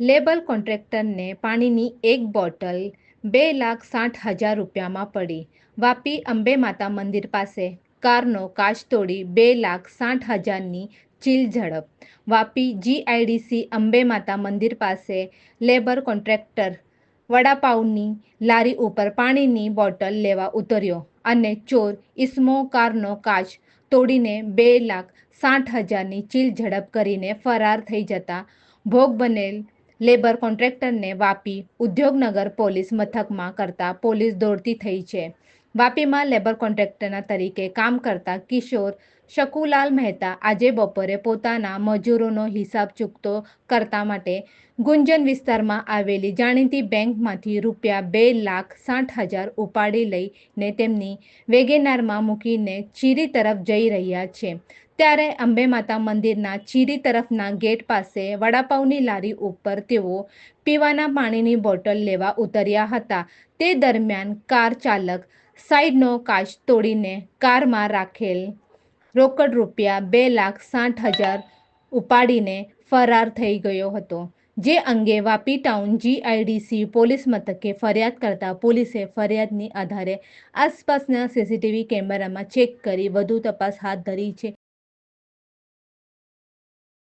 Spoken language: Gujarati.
લેબર કોન્ટ્રાક્ટરને પાણીની એક બોટલ બે લાખ સાઠ હજાર રૂપિયામાં પડી. વાપી અંબે માતા મંદિર પાસે કારનો કાચ તોડી બે લાખ સાઠ હજારની ચીલ ઝડપ. વાપી જીઆઈડીસી અંબે માતા મંદિર પાસે લેબર કોન્ટ્રાક્ટર વડાપાઉની લારી ઉપર પાણીની બોટલ લેવા ઉતર્યો અને ચોર ઇસ્મો કારનો કાચ તોડીને બે લાખ સાઠ હજારની ચીલ ઝડપ કરીને ફરાર થઈ જતા ભોગ બનેલ લેબર કોન્ટ્રાક્ટરને વાપી ઉદ્યોગનગર પોલીસ મથકમાં કરતા પોલીસ દોડતી થઈ છે. વાપીમાં લેબર કોન્ટ્રાક્ટરના તરીકે કામ કરતા કિશોર શકુલાલ મહેતા આજે બપોરે પોતાના મજૂરોનો હિસાબ ચૂકતો કરતા માટે ગુંજન વિસ્તારમાં આવેલી જાણીતી બેંકમાંથી રૂપિયા બે લાખ સાઠ હજાર ઉપાડી લઈને તેમની વેગેનારમાં મૂકીને ચીરી તરફ જઈ રહ્યા છે. ત્યારે અંબે માતા મંદિરના ચીરી તરફના ગેટ પાસે વડાપાઉંની લારી ઉપર તેઓ પીવાના પાણીની બોટલ લેવા ઉતર્યા હતા. તે દરમિયાન કાર ચાલક સાઈડનો કાચ તોડીને કારમાં રાખેલ રોકડ રૂપિયા બે લાખ સાઠ હજાર ઉપાડીને ફરાર થઈ ગયો હતો, જે અંગે વાપી ટાઉન જીઆઈડીસી પોલીસ મથકે ફરિયાદ કરતા પોલીસે ફરિયાદની આધારે આસપાસના સીસીટીવી કેમેરામાં ચેક કરી વધુ તપાસ હાથ ધરી છે.